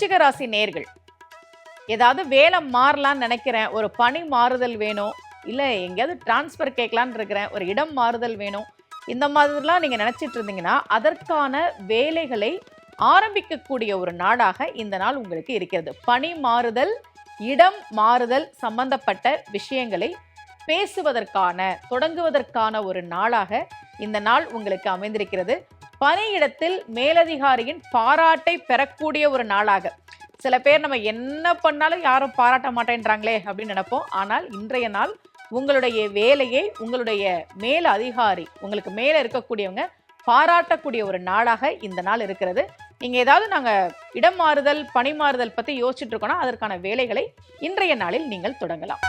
கடகராசி நேர்கள். ஏதாவது வேலை மாறலாம்னு நினைக்கிறேன். ஒரு பணி மாறுதல் வேணும். இல்லை எங்கேயாவது டிரான்ஸ்ஃபர் கேட்கலான்னு இருக்கிறேன். ஒரு இடம் மாறுதல் வேணும். இந்த மாதிரிலாம் நீங்கள் நினச்சிட்டு இருந்தீங்கன்னா அதற்கான வேலைகளை ஆரம்பிக்கக்கூடிய ஒரு நாடாக இந்த நாள் உங்களுக்கு இருக்கிறது. பணி மாறுதல் இடம் மாறுதல் சம்பந்தப்பட்ட விஷயங்களை பேசுவதற்கான தொடங்குவதற்கான ஒரு நாளாக இந்த நாள் உங்களுக்கு அமைந்திருக்கிறது. பணியிடத்தில் மேலதிகாரியின் பாராட்டை பெறக்கூடிய ஒரு நாளாக. சில பேர் நம்ம என்ன பண்ணாலும் யாரும் பாராட்ட மாட்டேன்றாங்களே அப்படின்னு நினைப்போம். ஆனால் இன்றைய நாள் உங்களுடைய வேலையை உங்களுடைய மேல அதிகாரி உங்களுக்கு மேலே இருக்கக்கூடியவங்க பாராட்டக்கூடிய ஒரு நாளாக இந்த நாள் இருக்கிறது. நீங்கள் ஏதாவது நாங்கள் இடம் மாறுதல் பணி மாறுதல் பற்றி யோசிச்சுட்டு இருக்கோன்னா அதற்கான வேலைகளை இன்றைய நாளில் நீங்கள் தொடங்கலாம்.